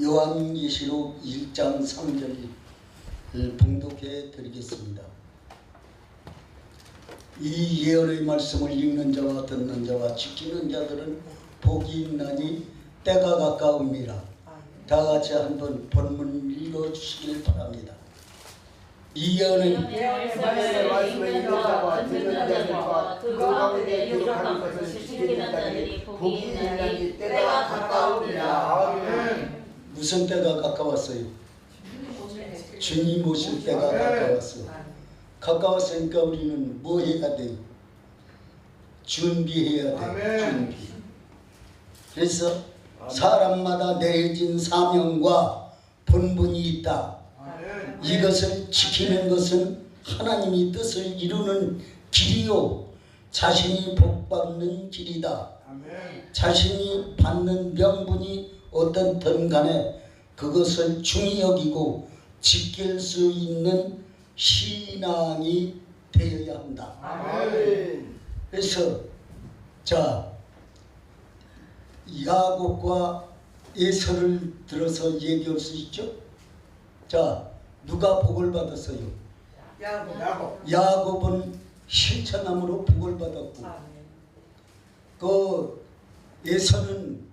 요한계시록 1장 3절을 봉독해 드리겠습니다. 이 예언의 말씀을 읽는 자와 듣는 자와 지키는 자들은 복이 있나니 때가 가까움이라. 다 같이 한번 본문 읽어 주시길 바랍니다. 이 예언의 말씀을 읽는 자와 듣는 자들과 그 가운데 기록한 것을 지키는 자들이 복이 있나니 때가 가까우니라. 무슨 때가 가까웠어요? 주님 오실 때가 가까웠어요. 가까웠으니까 우리는 뭐 해야 돼요? 준비해야 돼요. 준비. 그래서 사람마다 내려진 사명과 본분이 있다. 이것을 지키는 것은 하나님이 뜻을 이루는 길이요. 자신이 복받는 길이다. 자신이 받는 명분이 어떻든 간에 그것을 중히 여기고 지킬 수 있는 신앙이 되어야 한다. 아멘. 그래서 자 야곱과 예서를 들어서 얘기할 수 있죠. 자 누가 복을 받았어요? 야곱. 야곱. 야곱은 실천함으로 복을 받았고 그 예서는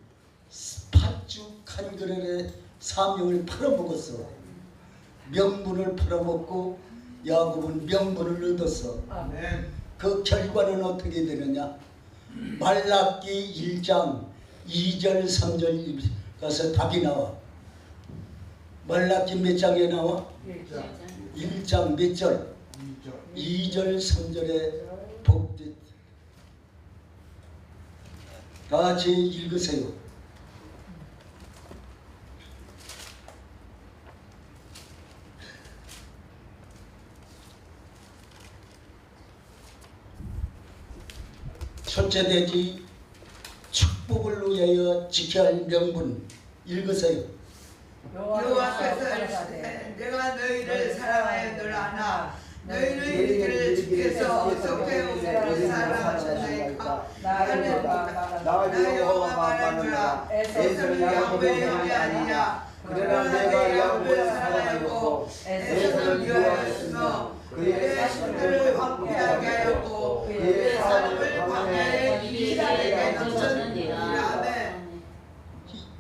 팥죽 한 그릇에 사명을 팔아먹었어. 명분을 팔아먹고 야곱은 명분을 얻었어. 아멘. 그 결과는 어떻게 되느냐? 말라기 1장 2절 3절 가서 답이 나와. 말라기 몇 장에 나와? 1장 몇 절? 이절. 2절 3절에 복됐. 다 같이 읽으세요. 첫째 돼지 축복을 위하여 지켜야 할 명분 읽으세요. 여호와께서 이르시되 내가 너희를 사랑하여 늘 아나 너희를 이기를 주께서 어떻게 우리를 사랑하셨나이까 나는 나 여호와 말하노라 에서는 야곱의 영이 아니냐 그러나 내가 야곱을 사랑하였고 에서는 미워하였으며 그의 자식들을 황폐하게 하였고 사람을 던졌느니라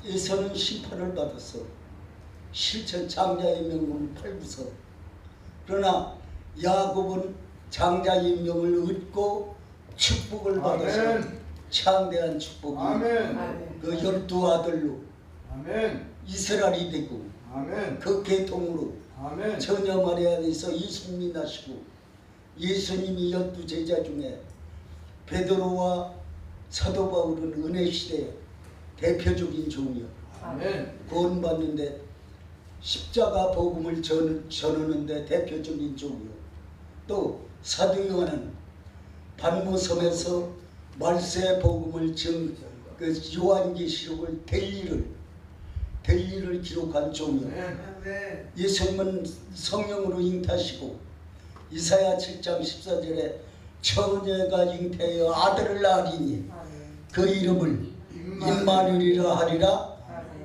에서는 심판을 받았어. 실천 장자의 명분을 팔고서. 그러나 야곱은 장자의 명을 얻고 축복을 받아서 아멘. 창대한 축복이 아멘. 그 열두 아들로 아멘. 이스라엘이 되고 아멘. 그 계통으로 아멘. 처녀 마리아에서 예수님이 나시고 예수님이 열두 제자 중에 베드로와 사도 바울은 은혜 시대에 대표적인 종이요. 구원받는데 십자가 복음을 전, 전하는데 대표적인 종이요. 또 사도 요한은 반모섬에서 말세 복음을 정, 그 요한계시록을 델리를 델리를 기록한 종이요. 예수님은 성령으로 잉타시고 이사야 7장 14절에 처녀가 잉태하여 아들을 낳으리니 그 이름을 임마누엘이라 하리라.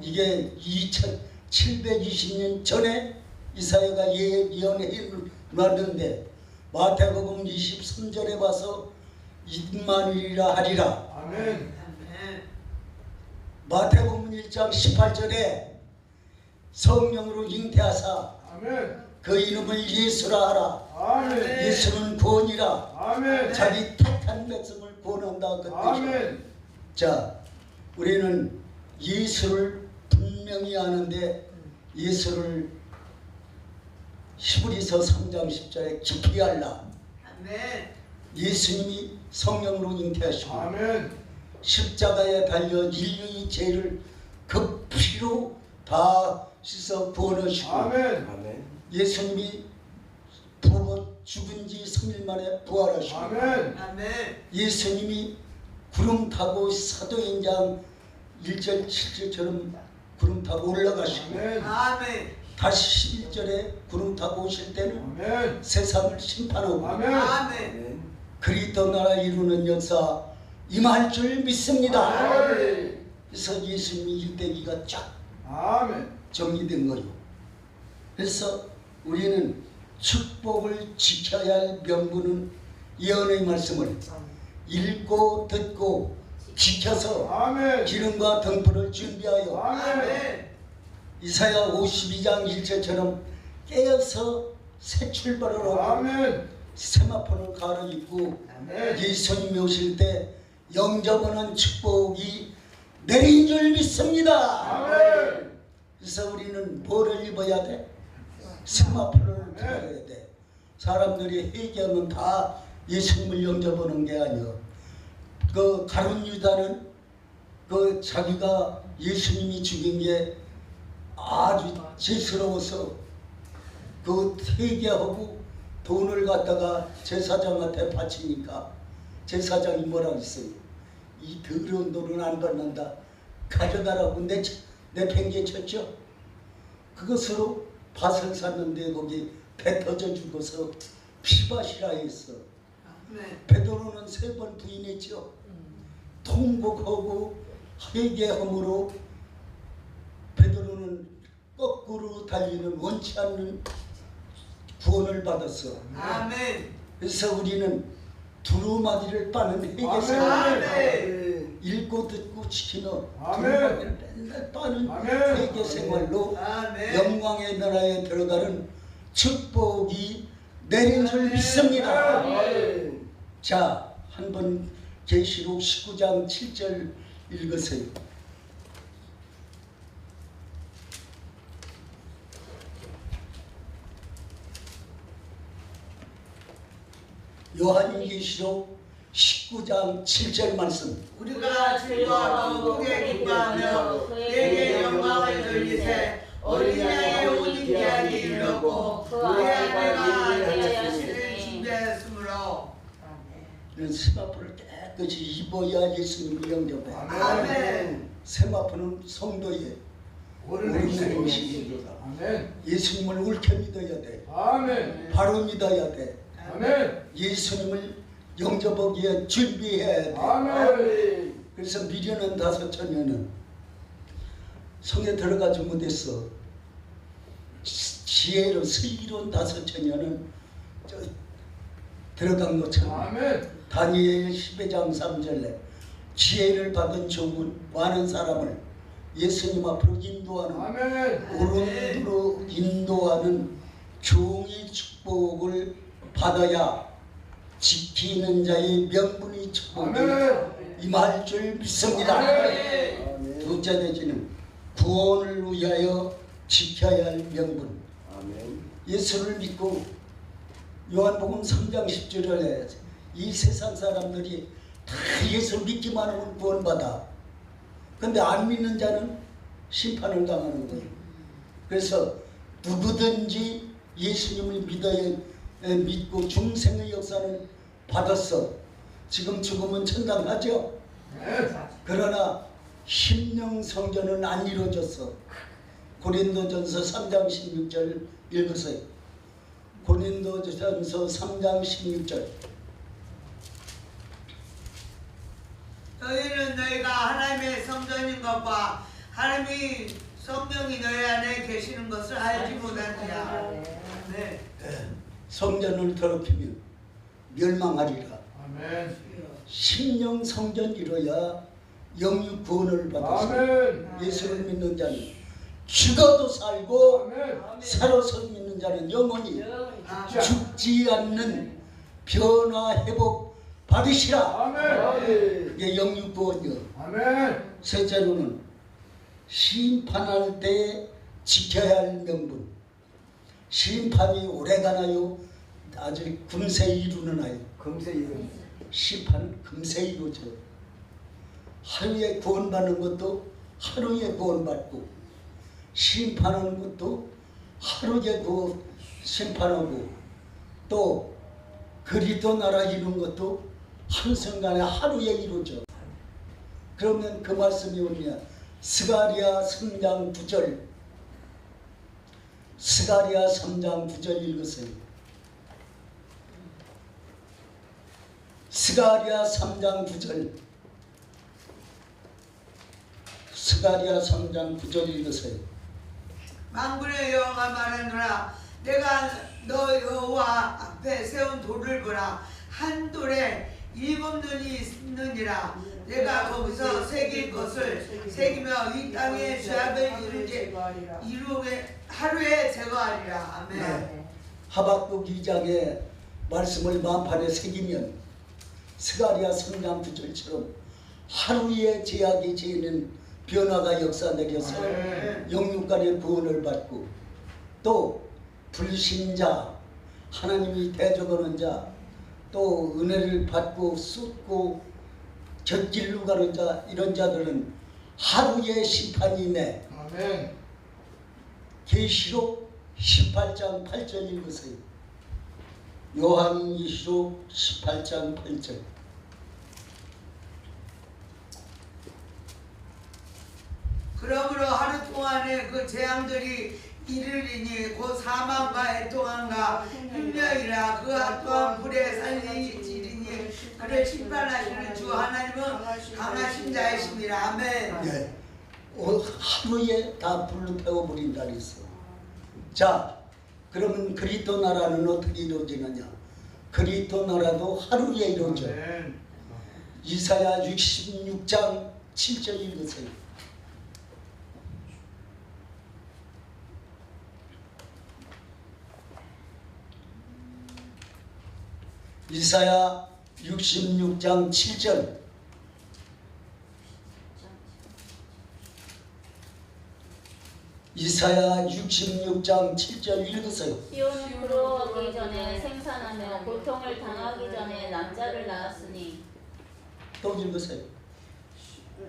이게 2720년 전에 이사야가 예- 예언해 놨는데 마태복음 23절에 봐서 임마누엘이라 하리라. 아멘. 아멘. 마태복음 1장 18절에 성령으로 잉태하사 아멘. 그 이름을 예수라 하라 아멘. 예수는 구원이라 아멘. 자기 택한 백성을 구원한다 그 뜻이야. 아멘. 자, 우리는 예수를 분명히 아는데 예수를 히브리서 3장 10절에 깊이 알라. 아멘 예수님이 성령으로 잉태하시고 아멘. 십자가에 달려 인류의 죄를 그 피로 다 씻어 구원하시고 아멘. 예수님이 부어 죽은 지 3일 만에 부활하시고 아멘. 아멘 예수님이 구름 타고 사도행장 1절 7절처럼 구름 타고 올라가시고 아멘. 아멘 다시 11절에 구름 타고 오실 때는 아멘. 세상을 심판하고 아멘. 아멘 그리스도 나라 이루는 역사 임할 줄 믿습니다. 아멘. 그래서 예수님이 일대기가 쫙 아멘. 정리된 거요. 그래서 우리는 축복을 지켜야 할 명분은 예언의 말씀을 읽고 듣고 지켜서 아멘. 기름과 등불을 준비하여 아멘. 이사야 52장 1절처럼 깨어서 새 출발을 하고 아멘. 세마포를 갈아입고 아멘. 예수님이 오실 때 영접하는 축복이 내린 줄 믿습니다. 아멘. 그래서 우리는 뭐를 입어야 돼? 세마포를 들어야 돼. 사람들이 회개하면 다 예수님을 영접하는 게 아니야. 그 가룟 유다는 그 자기가 예수님이 죽인 게 아주 죄스러워서 그 회개하고 돈을 갖다가 제사장한테 바치니까 제사장이 뭐라 했어요? 이 더러운 돈은 안 받는다. 가져가라고 내, 내 팽개 쳤죠. 그것으로 밭을 샀는데 거기 배 터져 죽어서 피밭이라 했어. 아멘. 베드로는 세 번 부인했죠. 통곡하고 회개함으로 베드로는 거꾸로 달리는 원치 않는 구원을 받았어. 아멘. 그래서 우리는 두루마기를 빠는 회개 아멘. 생활 아멘. 읽고 듣고 지키는 아멘. 두루마기를 맨날 빠는. 회개 생활로 아멘. 영광의 나라에 들어가는 축복이 내린 줄 믿습니다. 아멘. 자, 한번 계시록 19장 7절 읽으세요. 요한계시록 19장 7절 말씀. 우리가 즐거워 크게 기뻐하며 그에게 영광을 돌리세 어린 양의 옷이 귀하게 입었고 그의 아내가 여신을 준비했으므로 이런 세마포를 깨끗이 입어야 예수님을 영접해. 아멘. 세마포는 성도의. 행실이다. 아멘. 예수님을 옳게 믿어야 돼. 아멘. 바로 믿어야 돼. 아멘. 예수님을 영접하기에 준비해야 돼. 아멘. 그래서 미련한 다섯 처녀는 성에 들어가지 못했어. 지- 지혜로 슬기로운 다섯 처녀는 저 들어간 것처럼 아멘. 다니엘 10회장 3절에 지혜를 받은 종은 많은 사람을 예수님 앞으로 인도하는 아멘. 오른으로 인도하는 종의 축복을 받아야 지키는 자의 명분이 축복이. 임할 줄 믿습니다. 아멘. 둘째 대지는 구원을 위하여 지켜야 할 명분. 아멘. 예수를 믿고 요한복음 3장 10절에 이 세상 사람들이 다 예수 믿기만 하면 구원받아. 근데 안 믿는 자는 심판을 당하는 거예요. 그래서 누구든지 예수님을 믿어야 에, 믿고 중생의 역사는 받았어. 지금 죽으면 천당 하죠. 아멘. 그러나 심령 성전은 안 이루어졌어. 고린도전서 3장 16절 읽으세요. 고린도전서 3장 16절. 너희는 너희가 하나님의 성전인 것과 하나님이 성령이 너희 안에 계시는 것을 알지 못하느냐 네. 성전을 더럽히면 멸망하리라. 아멘. 심령 성전 이뤄야 영육 구원을. 아멘. 예수를 믿는 자는 죽어도 살고 아멘. 살아서 믿는 자는 영원히 아, 죽지 않는 변화 회복 받으시라. 아멘. 이게 영육 구원이요. 아멘. 셋째로는 심판할 때 지켜야 할 명분. 심판이 오래 가나요? 아주 금세 이루느나요? 금세 이름. 심판은 금세 이루죠. 하루에 구원받는 것도 하루에 구원받고 심판하는 것도 하루에 그 심판하고 또 그리스도 나라 이루는 것도 한순간에 하루에 이루죠. 그러면 그 말씀이 뭐냐? 스가리아 3장 9절 스가리아 3장 9절 읽으세요. 스가리아 3장 9절. 스가리아 3장 9절 읽으세요. 만군의 여호와가 말하노라. 내가 너 여호와 앞에 세운 돌을 보라. 한 돌에 일곱 눈이 있느니라. 내가 거기서 새길 것을 새기며 이 땅의 죄악을 이루게 이루게 하루에 제거하리라. 아멘. 네. 하박국 2장의 말씀을 만판에 새기면 스가리아 3장 9절처럼 하루의 제약이 지는 변화가 역사되어서 아멘. 영육간의 구원을 받고 또 불신자 하나님이 대적하는 자 또 은혜를 받고 쏟고 곁길로 가는 자 이런 자들은 하루의 심판이 내 아멘. 계시록 18장 8절 읽으세요. 요한계시록 18장 8절. 그러므로 하루 동안에 그 재앙들이 이르리니 곧 사망과 애통함과 흉년이라 그 또한 불에 살리지리니 그를 심판하시는 주 하나님은 강하신 자이십니다 아멘 예. 어, 하루에 다 불로 태워버린다 그랬어. 자, 그러면 그리스도 나라는 어떻게 이루어지느냐? 그리스도 나라도 하루에 이루어져. 아멘. 이사야 66장 7절 읽으세요. 이사야 66장 7절 이사야 66장 7절 읽으세요. 시온은 부러워하기 전에 생산하며 고통을 당하기 전에 남자를 낳았으니 또 읽으세요.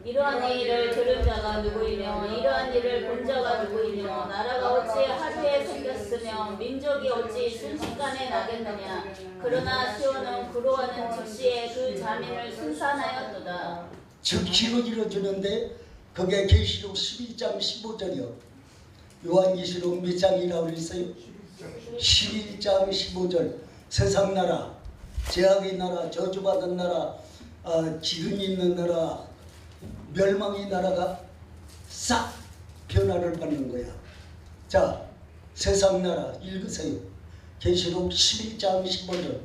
이러한 일을 들은 자가 누구이며 이러한 일을 본 자가 누구이며 나라가 어찌 하루에 생겼으며 민족이 어찌 순식간에 나겠느냐 그러나 시온은 부러워하는 즉시에 그 자민을 순산하였도다 즉시로 이루어지는데 그게 계시록 12장 15절이요. 요한계시록 몇 장이라고 그랬어요? 11장 15절 세상 나라 제약의 나라 저주받은 나라 아, 기근이 있는 나라 멸망의 나라가 싹 변화를 받는 거야. 자 세상 나라 읽으세요. 계시록 11장 15절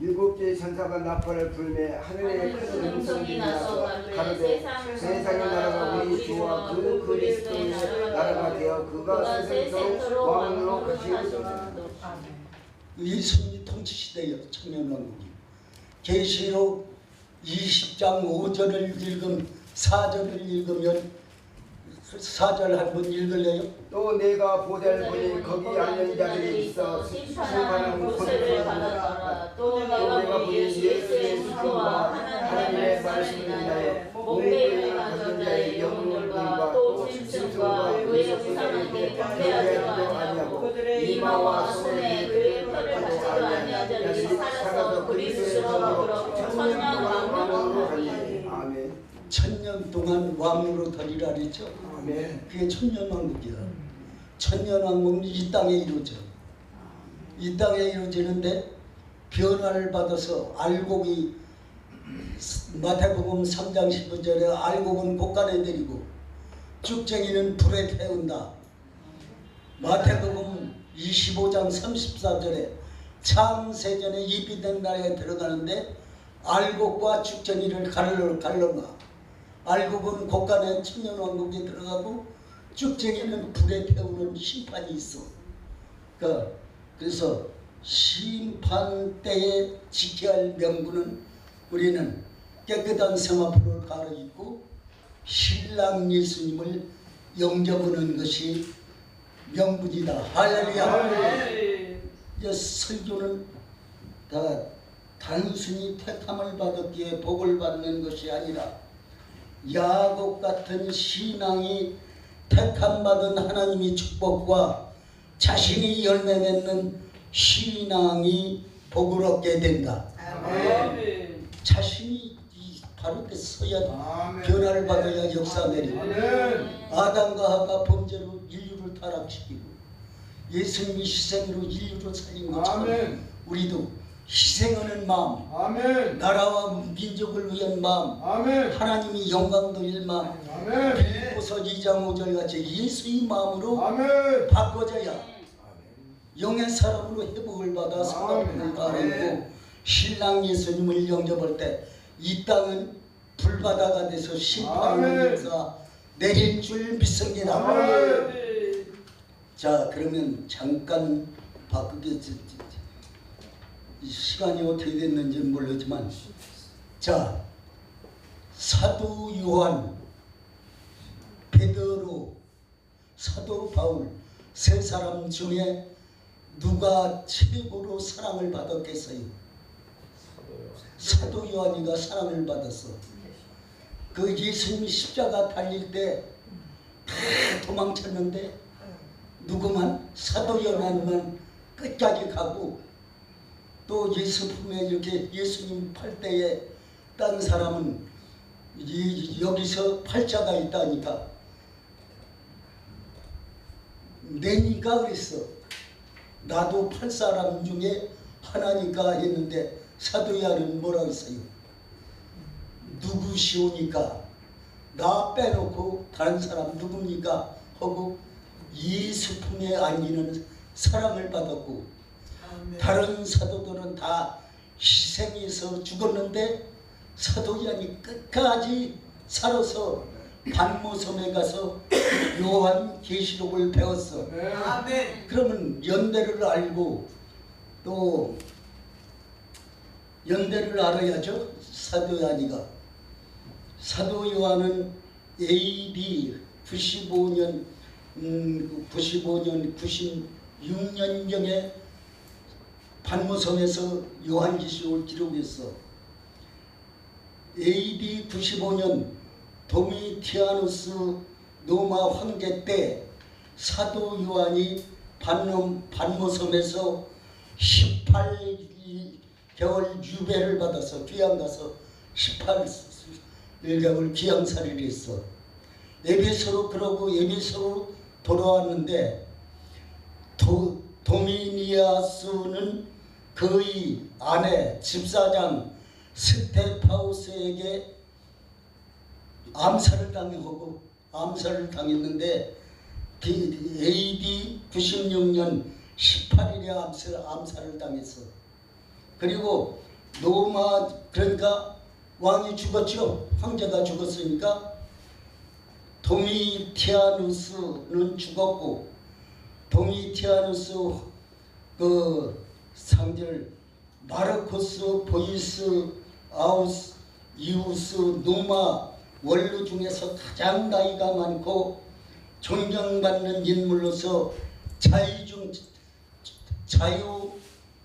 일곱 개의 천사가 나팔을 불매 하늘에 큰큰 음성이 나서 가로되 세상의 나라가 우리 주와 그 그리스도의 나라가 되어 그가 세상으로 왕으로 왕으로 가시리로다 하시는 이 승리 통치 시대예요. 청년왕국이. 계시록 20장 5절을 읽음 4절을 읽으면 4절 한번 읽을래요? 또 내가 보잘 보니 거기 앉은 자들이 있어 심판하는 모세를 받았더라 또또 내가 보니 예수의 신부와 하나님의 말씀을 인하여 목매를 가진 자의 영혼들과 또 짐승과 그의 형상에게 경배하지도 아니하고 이마와 손에 그의 표를 받지도 아니한 자들이 살아서 그리스도로 그렇고 천년 왕국으로 가니 아멘 천년 동안 왕으로 더리라 그랬죠. 그게 천년왕국이야. 천년왕국은 이 땅에 이루어져. 이 땅에 이루어지는데 변화를 받아서 알곡이 마태복음 3장 15절에 알곡은 곳간에 내리고 쭉쟁이는 불에 태운다. 마태복음 25장 34절에 참세전에 입이된 날에 들어가는데 알곡과 쭉쟁이를 갈러 갈러놔. 알곡은 곳간에 천년왕국에 들어가고 쭉쟁이는 불에 태우는 심판이 있어. 그러니까 그래서 심판 때에 지켜야 할 명분은 우리는 깨끗한 세마포를 갈아입고 신랑 예수님을 영접하는 것이 명분이다. 할렐루야. 이제 설교는 다 단순히 택함을 받았기에 복을 받는 것이 아니라 야곱 같은 신앙이 택함 받은 하나님의 축복과 자신이 열매 맺는 신앙이 복을 얻게 된다. 아멘 자신이 이 바로 그 서야 아멘. 변화를 받아야 역사 내리고. 아담과 하가 범죄로 인류를 타락시키고 예수님이 희생으로 인류를 살린 것처럼 아멘. 우리도 희생하는 마음, 아멘. 나라와 민족을 위한 마음, 아멘. 하나님이 영광 돌릴 마음, 아멘. 빌립보서 2장 5절 같이 예수의 마음으로 아멘. 바꿔져야 영의 사람으로 회복을 받아 사랑을. 바라고 신랑 예수님을 영접할 때 이 땅은 불바다가 돼서 아멘. 역사 내릴 줄 믿습니다. 아멘. 자 그러면 잠깐 바꾸겠지 이 시간이 어떻게 됐는지 모르지만 자 사도 요한 베드로 사도 바울 세 사람 중에 누가 최고로 사랑을 받았겠어요? 사도 요한이가 사랑을 받았어. 그 예수님이 십자가 달릴 때 다 도망쳤는데 누구만 사도 요한만 끝까지 가고 또 예수 품에 이렇게 예수님 팔 때에 딴 사람은 이- 여기서 팔자가 있다니까. 내니까 그랬어. 나도 팔 사람 중에 하나니까 했는데 사도 요한은 뭐라고 했어요? 누구시오니까? 나 빼놓고 다른 사람 누굽니까? 하고 예수 품에 안기는 사랑을 받았고 다른 사도들은 다 희생해서 죽었는데 사도 요한이 끝까지 살아서 반모섬에 가서 요한 계시록을 배웠어. 네. 아멘. 그러면 연대를 알고 또 연대를 알아야죠. 사도 요한이가 사도 요한은 AD 95년 음, 95년 96년경에 반모섬에서 요한계시록을 기록했어. AD 95년 도미티아누스 로마 황제 때 사도 요한이 반모, 반모섬에서 18개월 유배를 받아서 귀양 가서 18개월 귀양살이를 했어. 에베소로 그러고 에베소로 돌아왔는데 도, 도미니아스는 그의 아내 집사장 스테파우스에게 암살을 당하고 암살을 당했는데 AD 96년 18일에 암살, 암살을 당했어. 그리고 로마 그러니까 왕이 죽었죠. 황제가 죽었으니까 도미티아누스는 죽었고 도미티아누스 그 상절 마르코스 보이스 아우스 이우스 노마 원루 중에서 가장 나이가 많고 존경받는 인물로서 자유중 자유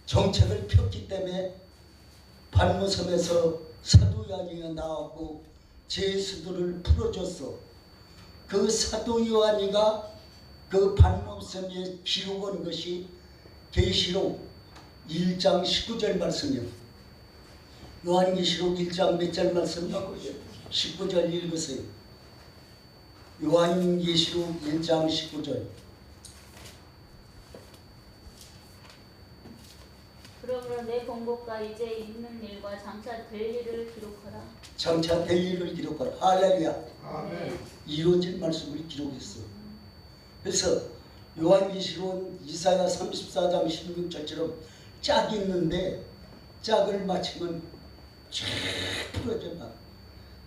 정책을 폈기 때문에 반무섬에서 사도요한이가 나왔고 제수들을 풀어줬어. 그 사도요한이가 그 반무섬에 기록한 것이 계시록 1장 19절 말씀이요. 요한계시록 1장 몇 절 말씀이요? 19절 읽으세요. 요한계시록 1장 19절. 그러므로 내 본국과 이제 있는 일과 장차 될 일을 기록하라. 장차 될 일을 기록하라. 할렐루야. 아멘. 이루어질 말씀을 기록했어. 그래서 요한계시록 이사야 34장 16절처럼 짝이 있는데 짝을 맞추면 쫙 풀어져 막.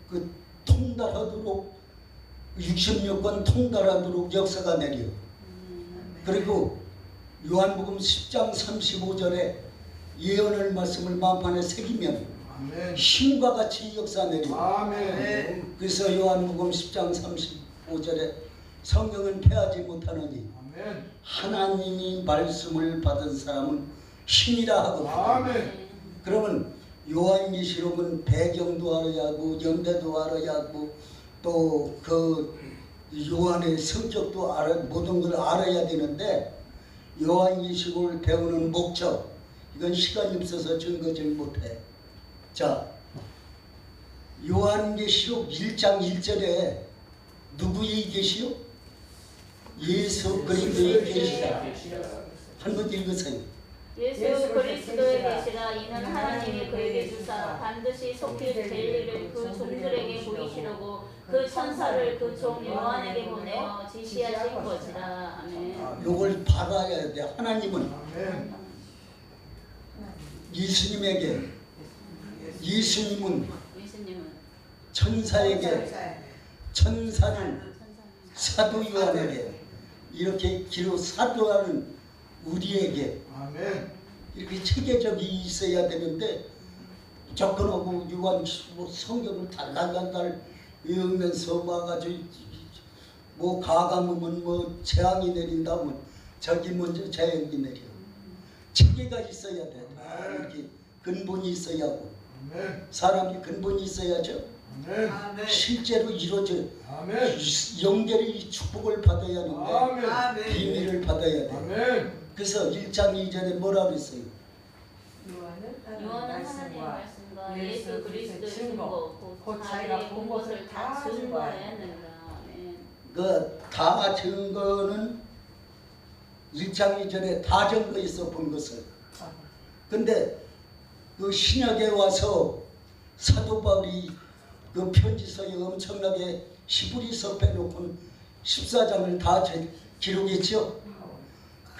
그 통달하도록 66권 통달하도록 역사가 내려. 그리고 요한복음 10장 35절에 예언을 말씀을 마음판에 새기면. 힘과 같이 역사 내려. 아멘. 그래서 요한복음 10장 35절에 성경은 패하지 못하느니 아멘. 하나님이 말씀을 받은 사람은 신이라 하고 아멘. 그러면 요한계시록은 배경도 알아야 하고 연대도 알아야 하고 또 그 요한의 성격도 알아 모든 걸 알아야 되는데 요한계시록을 배우는 목적 이건 시간이 없어서 증거질 못해. 자 요한계시록 1장 1절에 누구의 계시요? 예수 그리스도의 계시다. 한번 읽으세요. 예수 그리스도에 계시라 이는 하나님이 그에게 주사 반드시 속히 될 일을 그 종들에게 보이시려고 그 천사를 그 종 요한에게 보내어 지시하신 것이라 아멘. 요걸 받아야 돼. 하나님은. 예수님에게 예수님은 천사에게 천사를 천사는 사도 요한에게 이렇게 기록 사도하는 우리에게 아멘. 이렇게 체계적이 있어야 되는데 접근하고 뭐 성경을 달달달달 외우면서 와가지고 뭐 가감하면 뭐 재앙이 내린다면 저기 먼저 재앙이 내려 체계가 있어야 돼다 이렇게 근본이 있어야 하고. 사람이 근본이 있어야죠. 실제로 이루어져 아멘. 연결이 축복을 받아야 하는데. 비밀을 받아야 돼 아멘. 그래서 1장 2절에 뭐라 그랬어요? 요한은 하나님의 말씀과 예수 그리스도의 증거 곧곧 자기가 본본 것을 다 것을 다 증거해야 된다 아멘. 그다 증거는 1장 2절에 다 증거했어 본 것을. 근데 그 신약에 와서 사도 바울이 그 편지서에 엄청나게 히브리서 빼놓고는 14장을 다 제- 기록했죠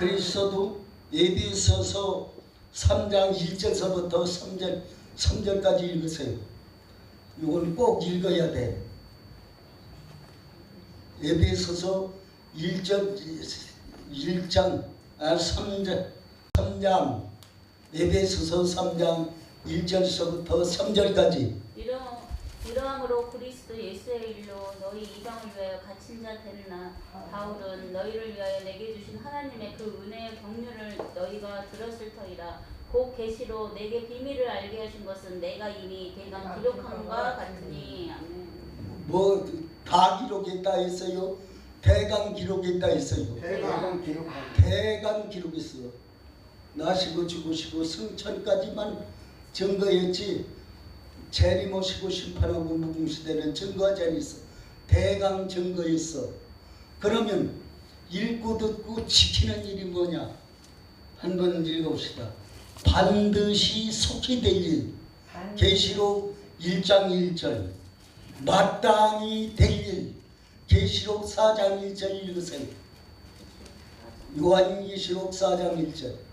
그리스도도 예비서서 3장 1절서부터 3절 3절까지 읽으세요. 이건 꼭 읽어야 돼. 예배서서 1절 1장 아 3장 3장 예배서서 3장 1절서부터 3절까지 이러 이러함으로 그리스도 예수의 일로 너희 이방을 위하여 갇힌 자 되나 바울은 너희를 위하여 내게 주신 하나님의 그 은혜의 경륜을 너희가 들었을 터이라 곧 계시로 내게 비밀을 알게 하신 것은 내가 이미 대강 기록함과 같으니 아멘. 뭐다 기록했다 했어요. 대강 기록했다 했어요. 대강은 기록하고. 대강 기록했어요. 나시고 죽으시고 승천까지만 증거했지 재림오시고 심판하고 무궁시대는 증거하지 않았어. 대강 증거했어. 그러면 읽고 듣고 지키는 일이 뭐냐? 한번 읽어봅시다. 반드시 속히 될 일. 계시록 1장 1절 마땅히 될 일. 계시록 4장 1절 읽으세요. 요한계시록 4장 1절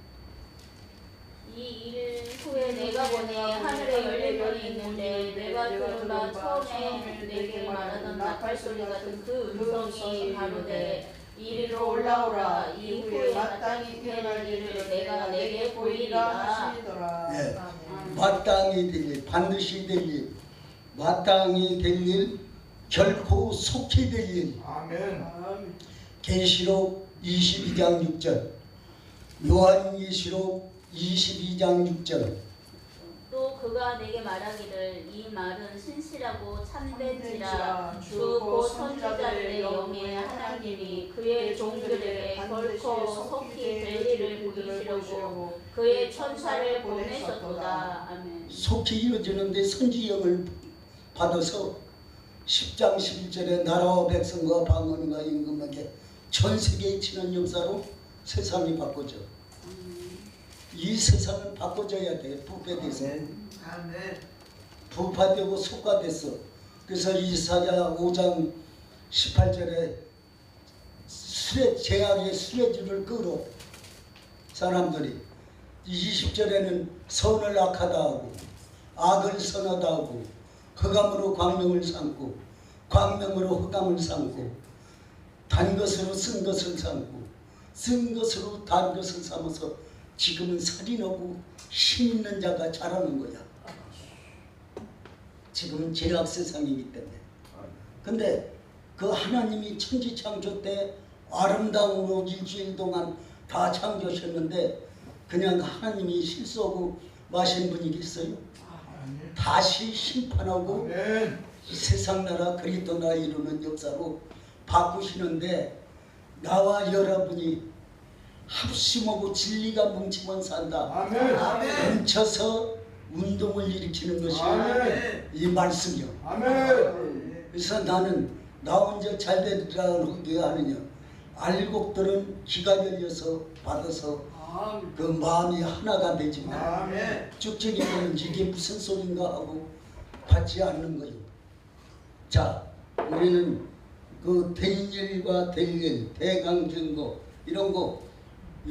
이 일 후에 내가 보니 하늘에 열린 문이 있는데 내가 들은 바 처음에 내게 말하던 나팔 소리 같은 그 음성이 가로되 이리로 올라오라 이후에 마땅히 태어날 일을 내가 내게 보이리라 네. 마땅히 될 일, 반드시 될 일, 마땅히 될 일, 결코 속히 될 일. 아멘. 계시록 22장 6절, 요한계시록 22장 6절. 또 그가 내게 말하기를 이 말은 신실하고 참된지라. 주고 선지자들의 영의 하나님이 그의 종들에게 결코 속히 될 일을 보이시려고 그의 천사를 보내셨도다. 아멘. 속히 이루어지는데 선지형을 받아서 10장 11절에 나라와 백성과 방언과 임금에게 전 세계에 치는 역사로 세상이 바꿔져. 이 세상은 바꿔져야 돼. 부패돼서. 부파되고 속화됐어. 그래서 이사야 5장 18절에 수레 제약의 수레줄을 끌어 사람들이 20절에는 선을 악하다 하고 악을 선하다 하고 흑암으로 광명을 삼고 광명으로 흑암을 삼고 단 것으로 쓴 것을 삼고 쓴 것으로 단 것을 삼아서 지금은 살인하고 힘 있는 자가 잘하는 거야. 지금은 제약 세상이기 때문에. 근데 그 하나님이 천지 창조 때 아름다움으로 일주일 동안 다 창조하셨는데 그냥 하나님이 실수하고 마신 분이 있어요. 다시 심판하고 세상 나라 그리스도 나라 이루는 역사로 바꾸시는데 나와 여러분이 합심하고 진리가 뭉치면 산다. 아멘. 아멘. 뭉쳐서 운동을 일으키는 것이 아멘. 이 말씀이요. 아멘. 그래서 나는 나 혼자 잘 되리라 하게 하느냐 알곡들은 기가 열려서 받아서 아멘. 그 마음이 하나가 되지만 아멘. 쭉쭉이는 이게 무슨 소린가 하고 받지 않는 거예요. 자, 우리는 그 대일과 대일, 대강증거 이런 거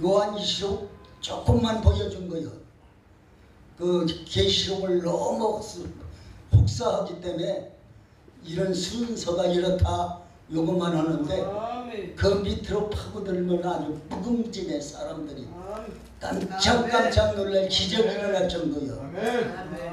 요한이시록 조금만 보여준 거예요. 그 계시록을 너무 혹사하기 때문에 이런 순서가 이렇다 요것만 하는데 아멘. 그 밑으로 파고들면 아주 무궁무진해 사람들이. 깜짝깜짝 놀랄 기적이 일어날 정도요. 아멘.